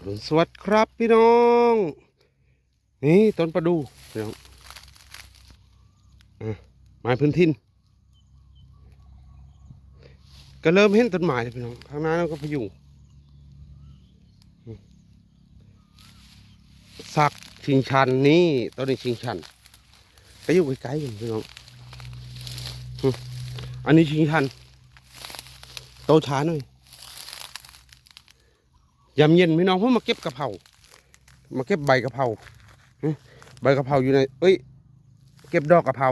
สวัสดีครับพี่น้อง นี่ต้นประดูพี่น้องอะไม้พื้นทินก็เริ่มเห็นต้นไม้แล้วพี่น้องข้างหน้านั่นก็พยุงสักชิงชันนี่ต้นนี้ชิงชันก็อยู่ใกล้ๆกันพี่น้องอันนี้ชิงชันโตช้าหน่อย ยามเย็นพี่น้องเพิ่งมาเก็บกะเพรามาเก็บใบกะเพราใบกะเพราอยู่ใน เอ้ย เก็บดอกกะเพรา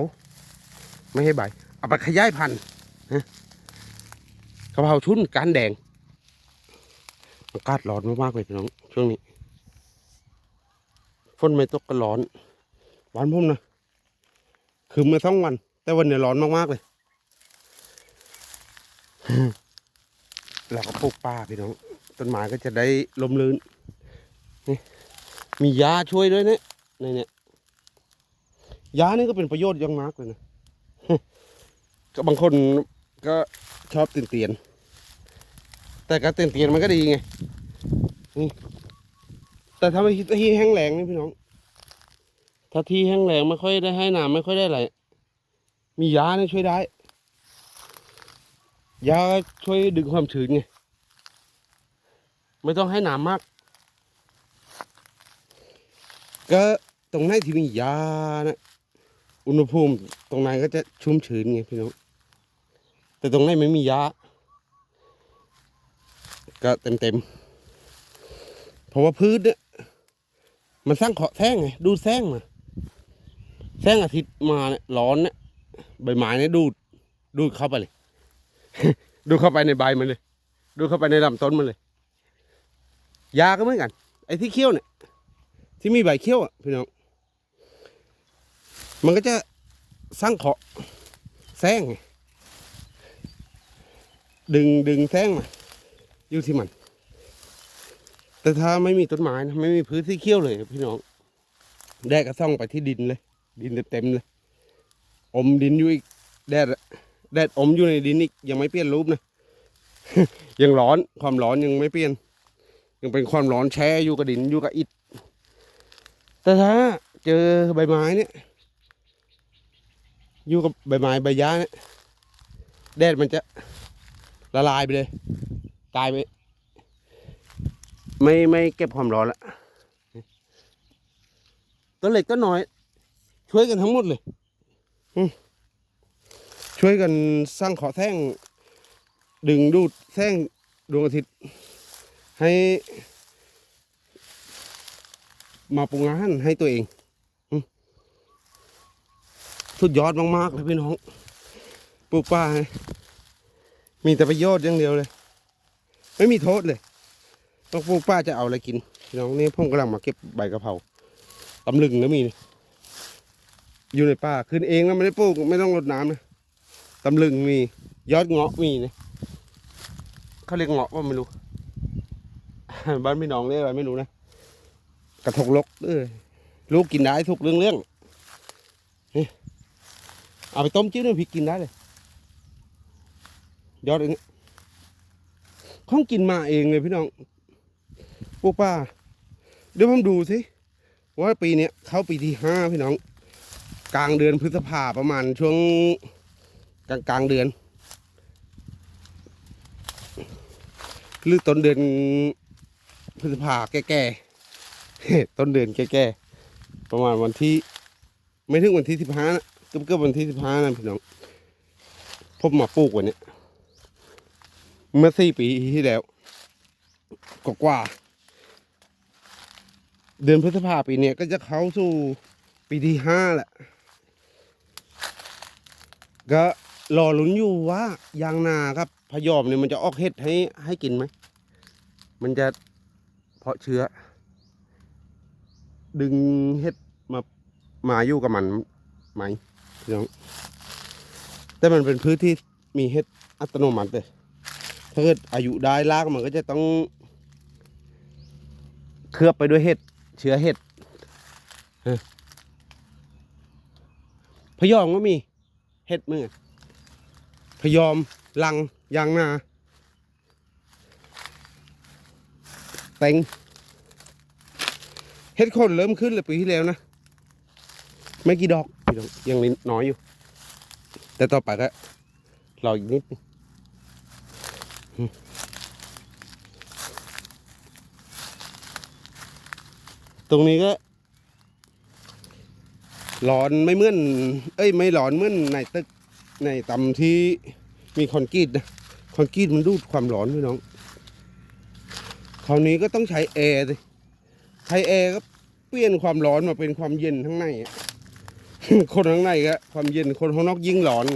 ไม่ให้ใบ เอาไปขยายพันธุ์ฮะกะเพราชุนการแดงอากาศร้อนมากๆเลยพี่น้อง ช่วงนี้ฝนไม่ตกก็ร้อนวานพุ่มนะคือเมื่อสองวัน แต่วันนี้ร้อนมากๆเลยเราก็ปลูกป่าพี่น้อง ต้นไม้ก็จะได้ลมลื่นนี่มียาช่วยด้วยเนี่ยในเนี่ยยานี่ก็เป็นประโยชน์ยังมากเลยนะก็บางคนก็ชอบตื่นเตียนแต่การตื่นเตียนมันก็ดีไงนี่แต่ถ้าไม่ที่แห้งแล้งนี่พี่น้อง ถ้าที่แห้งแล้งไม่ค่อยได้ให้น้ำไม่ค่อยได้อะไรมียาเนี่ยช่วยได้ยาช่วยดึงความชื้นไง ไม่ต้องให้หนามมาก ก็ตรงไหนที่มียานะอุณหภูมิตรงไหนก็จะชุ่มชื้นไงพี่น้องแต่ตรงไหนไม่มียาก็เต็มเต็มๆเพราะว่าพืชเนี่ยมันสร้างเคาะแท่งไงดูแท่งมาแท่งอาทิตย์มาเนี่ยร้อนเนี่ยใบไม้เนี่ยดูดดูดเข้าไปเลย ดูเข้าไปในใบมันเลย ดูเข้าไปในลำต้นมันเลย ยาก็เหมือนกัน ไอ้ที่เคี้ยวเนี่ย ที่มีใบเคี้ยวอะพี่น้อง มันก็จะสร้างเคาะแซงไงดึงดึงแซงมา อยู่ที่มัน แต่ถ้าไม่มีต้นไม้นะไม่มีพื้นที่เคี้ยวเลยพี่น้อง แดดก็ส่องไปที่ดินเลย ดินเต็มเลย อมดินอยู่อีก แดดแดดอมอยู่ในดินอีกยังไม่เปลี่ยนรูปนะ ยังร้อนความร้อนยังไม่เปลี่ยน ยังเป็นความร้อนแช่อยู่กับดินอยู่กับอิฐแต่ถ้าเจอใบไม้เนี่ยอยู่กับใบไม้ใบหญ้าเนี่ยแดดมันจะละลายไปเลย ตายไป ไม่ไม่เก็บความร้อนละตัวเล็กตัวน้อย ช่วยกันทั้งหมดเลยช่วยกันสร้างขอแท่ง ดึงดูดแท่งดวงอาทิตย์ ให้ มาปรุงอาหารให้ตัวเอง สุดยอดมากๆเลยพี่น้อง ปลูกป่ามีแต่ประโยชน์อย่างเดียวเลย ไม่มีโทษเลย ต้องปลูกป่าจะเอาอะไรกินพี่น้องนี่ผมกำลังมาเก็บใบกะเพราตำลึงก็มี อยู่ในป่าขึ้นเองนะไม่ได้ปลูกไม่ต้องรดน้ำนะตำลึงมี ยอดเงาะมีนะเขาเรียกเงาะว่าไม่รู้ บ้านพี่น้องเรียกอะไรไม่รู้นะกระทกลกเออลูกกินได้ทุกเรื่องเรื่องนี่เอาไปต้มจิ้มน้ำพริกกินได้เลยยอดอย่างนี้ข้องกินมาเองเลยพี่น้องพวกป้าเดี๋ยวผมดูสิว่าปีเนี้ยเข้าปีที่ห้าพี่น้อง กลางเดือนพฤษภาประมาณช่วงกลางกลางเดือน หรือต้นเดือน พฤษภาแก่ๆต้นเดือนแก่ๆประมาณวันที่ ไม่ถึงวันที่สิบห้านะเกือบวันที่สิบห้านะพี่น้องผมมาปลูกวันนี้เมื่อสี่ปีที่แล้วกว่า เดือนพฤษภาปีเนี้ยก็จะเข้าสู่ปีที่ห้าแหละก็รอลุ้นอยู่ว่ายางนาครับพยอมเนี่ยมันจะออกเห็ดให้ให้กินไหม มันจะาะเชื้อ ดึงเห็ดมามาอยู่กับมันไหมพี่น้องแต่มันเป็นพื้นที่มีเห็ดอัตโนมัติเลยถ้าเกิดอายุได้ลากมันก็จะต้อง เคลือบไปด้วยเห็ดเชื้อเห็ดพยอมก็มีเห็ดมือพยอมลังยางนา เต็งเฮ็ดคนเริ่มขึ้นเลยปีที่แล้วนะ ไม่กี่ดอกยังน้อยอยู่ แต่ต่อไปก็รออีกนิดนึงตรงนี้ก็ร้อนไม่เหมื่อน เอ้ย ไม่ร้อนเหมื่อนในตึกในตำที่มีคอนกรีตนะคอนกรีตมันดูดความร้อนพี่น้อง คราวนี้ก็ต้องใช้แอร์สิใช้แอร์ก็เปลี่ยนความร้อนมาเป็นความเย็นข้างในคนข้างในก็ความเย็นคนข้างนอกยิ่งร้อน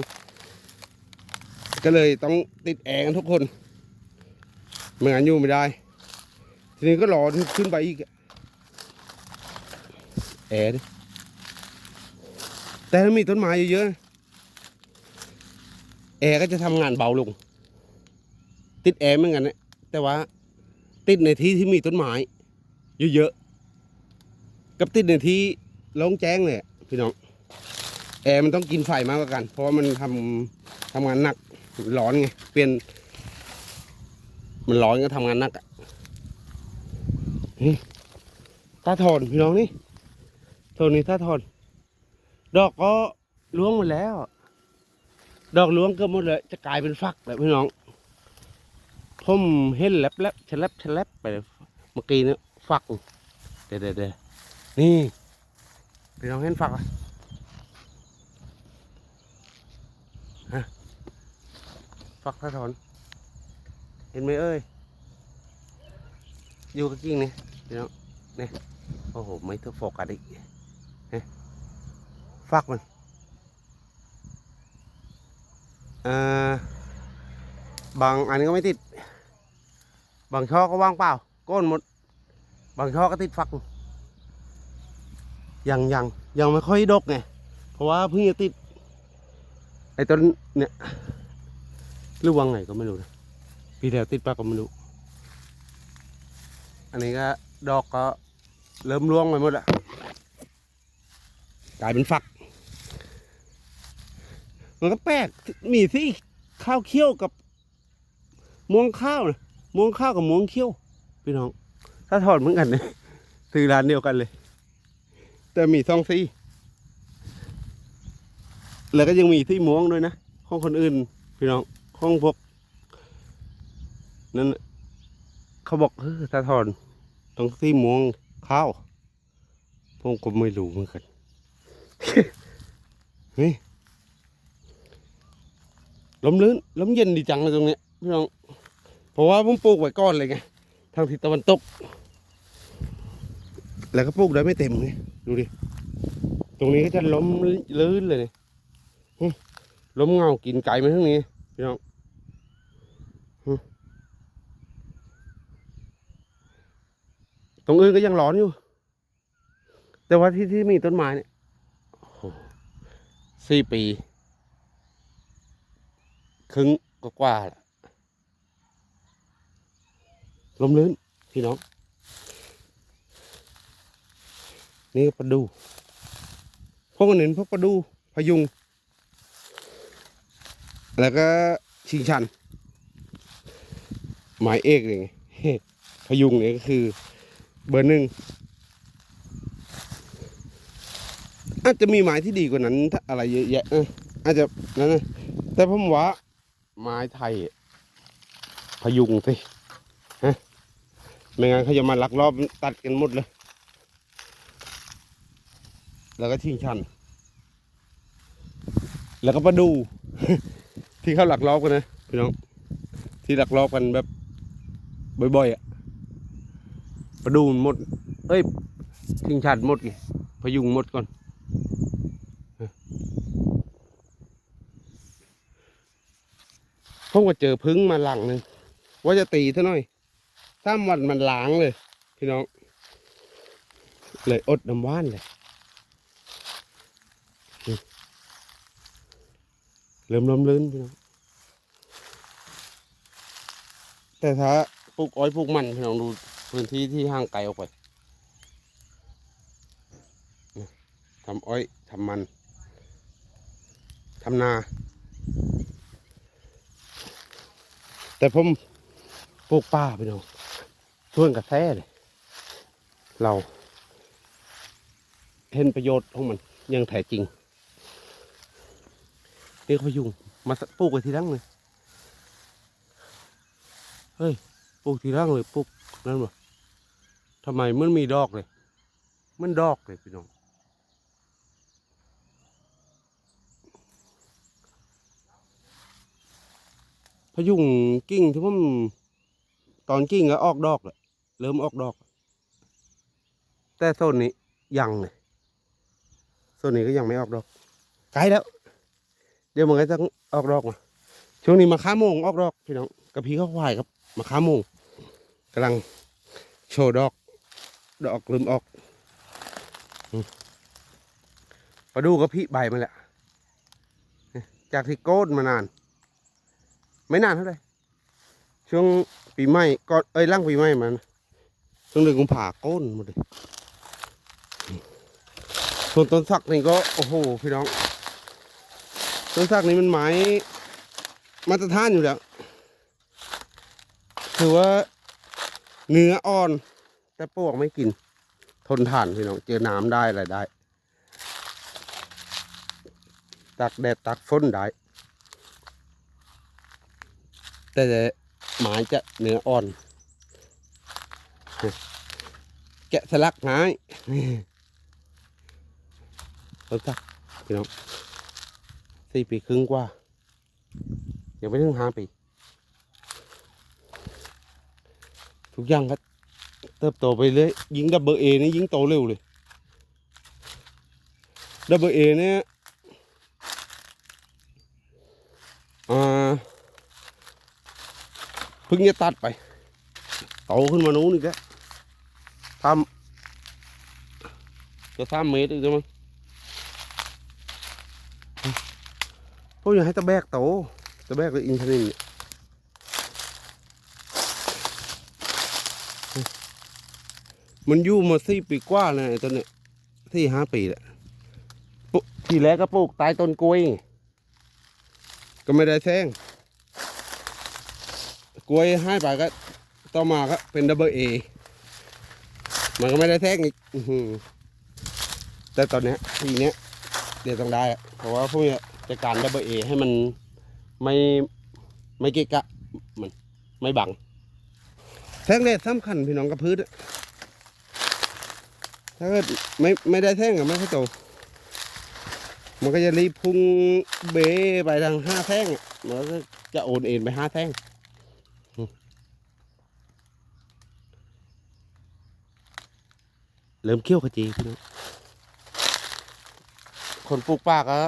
ก็เลยต้องติดแอร์กันทุกคนไม่งั้นอยู่ไม่ได้ ทีนี้ก็ร้อนขึ้นไปอีกแอร์ดิแต่ถ้ามีต้นไม้เยอะๆแอร์ก็จะทำงานเบาลง ติดแอร์เหมือนกันนะแต่ว่า ติดในที่ที่มีต้นไม้เยอะๆกับติดในที่โล่งแจ้งเลยพี่น้องแอร์มันต้องกินไฟมากกว่ากัน เพราะว่ามันทำทำงานหนักร้อนไงเปลี่ยน มันร้อนก็ทำงานหนักอะนี่ตาถอนพี่น้องนี่โทนนี้ตาถอนดอกก็ล้วงหมดแล้ว ดอกล้วงเกือบหมดเลย จะกลายเป็นฟักแบบพี่น้อง ผมเห็นแลบแลบฉลับฉลับไปเมื่อกี้นี่ยฟักเดี๋ยวเดี๋ยวเดนี่พี่น้องเห็นฟักอะฮะฟักสะท้อน เห็นไหมเอ้ย อยู่กับกิ้งนี่พี่น้องนี่โอ้โห ไม่เท่าโฟกัสอีกฟักมันเอ่อบางอันก็ไม่ติด บางช่อก็ว่างเปล่าก้นหมด บางช่อก็ติดฟักยังยังยังไม่ค่อยดกไงเพราะว่าเพิ่งจะติดไอ้ต้นเนี่ยหรือวังไหนก็ไม่รู้นะปีแล้วติดปากก็ไม่รู้ อันนี้ก็ดอกก็เริ่มร่วงไปหมดอะกลายเป็นฟัก มันก็แปลกมีที่ข้าวเคี่ยวกับม่วงข้าวนะ ม่วงข้าวกับม่วงเคี่ยวพี่น้อง ถ้าถอดเหมือนกันเลยซื้อร้านเดียวกันเลย แต่มีซองซี่แล้วก็ยังมีที่ม่วงด้วยนะของคนอื่น พี่น้องของพวกนั้นเขาบอกเออถ้าถอนต้องที่ม่วงข้าวผมก็ไม่รู้เหมือนกันเฮ้ลมลื่นลมเย็นดีจังเลยตรงเนี้ยพี่น้อง เพราะว่าผมปลูกไว้ก้อนเลยไงทางทิศตะวันตก แล้วก็ปลูกได้ไม่เต็มเลยดูดิตรงนี้ก็จะล้มลื่นเลยเนี่ยล้มเงากินไก่มาทั้งนี้พี่น้องตรงอื่นก็ยังร้อนอยู่ แต่ว่าที่ที่มีต้นไม้เนี่ยสี่ปี ครึ่งก็กว่าละ ลมลื่นพี่น้อง นี่ปลาดูพวกนั้นพวกปลาดูพยุง แล้วก็ชิงชัน หมายเอกเลยพยุงเนี่ยก็คือเบอร์หนึ่งอาจจะมีไม้ที่ดีกว่านั้นถ้าอะไรเยอะแยะอาจจะนั่นนะแต่ผมว่าไม้ไทยพยุงสิฮะ ไม่งั้นเขาจะมาลักลอบตัดกันหมดเลย แล้วก็ชิงชัน แล้วก็ประดู ที่เขาหลักลอบกันนะพี่น้อง ที่หลักลอบกันแบบบ่อยๆอะประดูหมด เอ้ยชิงชันหมดไงพยุงหมดก่อนผมก็เจอพึ่งมาหลังหนึ่งว่าจะตีซะหน่อย ถ้าวันมันล้างเลย พี่น้อง เลยอดน้ำว่านเลย เริ่มล้มลื่นพี่น้อง แต่ถ้าปลูกอ้อยปลูกมันพี่น้องดูพื้นที่ที่ห่างไกลออกไปทำอ้อยทำมันทำนา แต่ผมปลูกป่าไปเนาะ ช่วยกระแสเลยเราเห็นประโยชน์ของมันยังแท้จริงนี่เขาพยุงมาปลูกไว้ทีหลังเลยเฮ้ยปลูกทีหลังเลยปลูกนั่นวะทำไมมันมีดอกเลย มันดอกเลยพี่น้องพยุงกิ้งที่ผมตอนกิ้งก็ออกดอกเลย เริ่มออกดอก แต่โซนนี้ยังเลยโซนนี้ก็ยังไม่ออกดอกไกลแล้ว เดี๋ยวมันก็จะออกดอกมาช่วงนี้มาค้าโมงออกดอกพี่น้องกระพีข้าวควายครับมาค้าโมงกำลังโชว์ดอก ดอกเริ่มออกอืมมาดูกระพีใบมันแหละจากที่โกนมานาน ไม่นานเท่าไหร่ช่วงปีใหม่ก็เอ้ยร่างปีใหม่มัน ช่วงเดือนกุมภาก้นหมดเลยส่วนต้นสักนี่ก็โอ้โหพี่น้อง ต้นสักนี่มันไม้มาตรฐานอยู่แล้วถือว่าเนื้ออ่อน แต่ปวกไม่กิน ทนทานพี่น้อง เจอน้ำได้อะไรได้ ตักแดดตักฝนได้ แต่หมายจะเนื้ออ่อน แกะสลักง่ายต้นสักพี่น้องสี่ปีครึ่งกว่ายังไม่ถึงห้าปี ทุกอย่างก็เติบโตไปเรื่อยยิงดับเบิลเอนี่ยิงโตเร็วเลยดับเบิลเอเนี่ยอ่าเพิ่งจะตัดไป โตขึ้นมานู้นอีกแล้ว ทำจะสามเมตรอีกแล้วมั้งพวกอยากให้ตะแบกโตตะแบกกับอินทนินเนี่ยมันอยู่มาสี่ปีกว่าเลยไอ้ต้นเนี่ยสี่ห้าปีแหละปลูกทีแรกก็ปลูกใต้ต้นกล้วยไงก็ไม่ได้แซงกล้วยให้ไปก็ต่อมาก็เป็นดับเบิลเอ มันก็ไม่ได้แท่งอีกแต่ตอนนี้ทีเนี้ยเดี๋ยวต้องได้ เพราะว่าพวกนี้จะการดับเบิลเอให้มันไม่ไม่เกะกะมันไม่บัง แท่งแรกสำคัญพี่น้องกับพืชถ้าเกิดไม่ไม่ได้แท่งอะไม่ค่อยโตมันก็จะรีบพุ่งเบไปทางห้าแท่งมันก็จะโอนเอ็นไปห้าแท่ง เริ่มเคี้ยวขจีพี่น้องคนปลูกป่าก็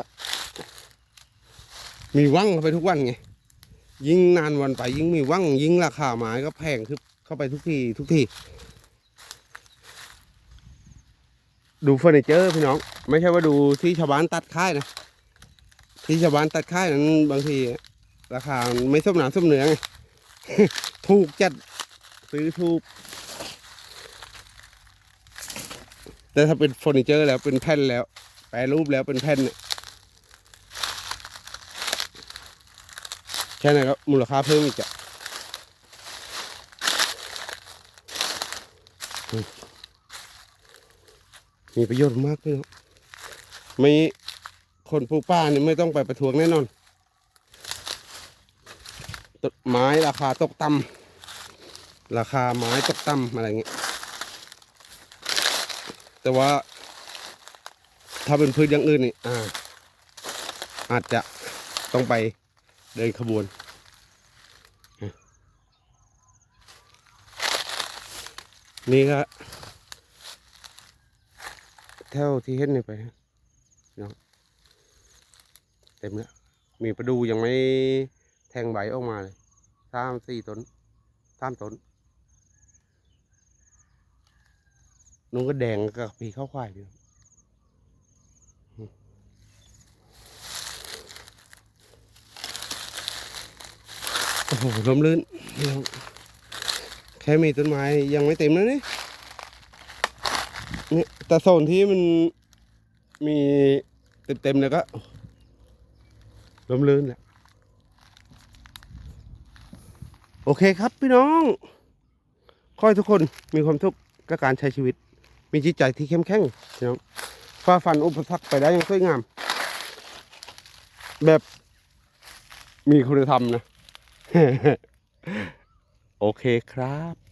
มีวังเข้าไปทุกวันไงยิ่งนานวันไปยิ่งมีวังยิ่งราคาไม้ก็แพงขึ้นเข้าไปทุกทีทุกทีดูเฟอร์นิเจอร์พี่น้อง ไม่ใช่ว่าดูที่ชาวบ้านตัดค่ายนะ ที่ชาวบ้านตัดค่ายนั้นบางที ราคาไม่สมน้ำสมเนื้อไงถูกจัดซื้อถูก แต่ถ้าเป็นเฟอร์นิเจอร์แล้วเป็นแผ่นแล้ว แปรรูปแล้วเป็นแผ่นเนี่ยแค่นั้นก็มูลค่าเพิ่มอีกอะมีประโยชน์มากพี่น้องไม่คนปลูกป่าเนี่ยไม่ต้องไปประท้วงแน่นอนต้นไม้ราคาตกต่ำราคาไม้ตกต่ำอะไรเงี้ย แต่ว่า ถ้าเป็นพืชอย่างอื่นนี่อ่าอาจจะต้องไปเดินขบวนนี่ก็เท่าที่เห็นนี่ไปเนาะเต็มแล้วมีประดูยังไม่แทงใบออกมาเลยสามสี่ต้นสามต้น นุ่งก็แดงกับพีข้าวควายอยู่โอ้โหลมลื่น แค่มีต้นไม้ยังไม่เต็มนะนี่นี่แต่โซนที่มันมีเต็มๆเลยก็ลมลื่นแหละโอเคครับพี่น้อง ขอให้ทุกคนมีความสุขกับการใช้ชีวิต มีจิตใจที่เข้มแข็งพี่น้องฝ่าฟันอุปสรรคไปได้อย่างสวยงาม แบบมีคุณธรรมนะ โอเคครับ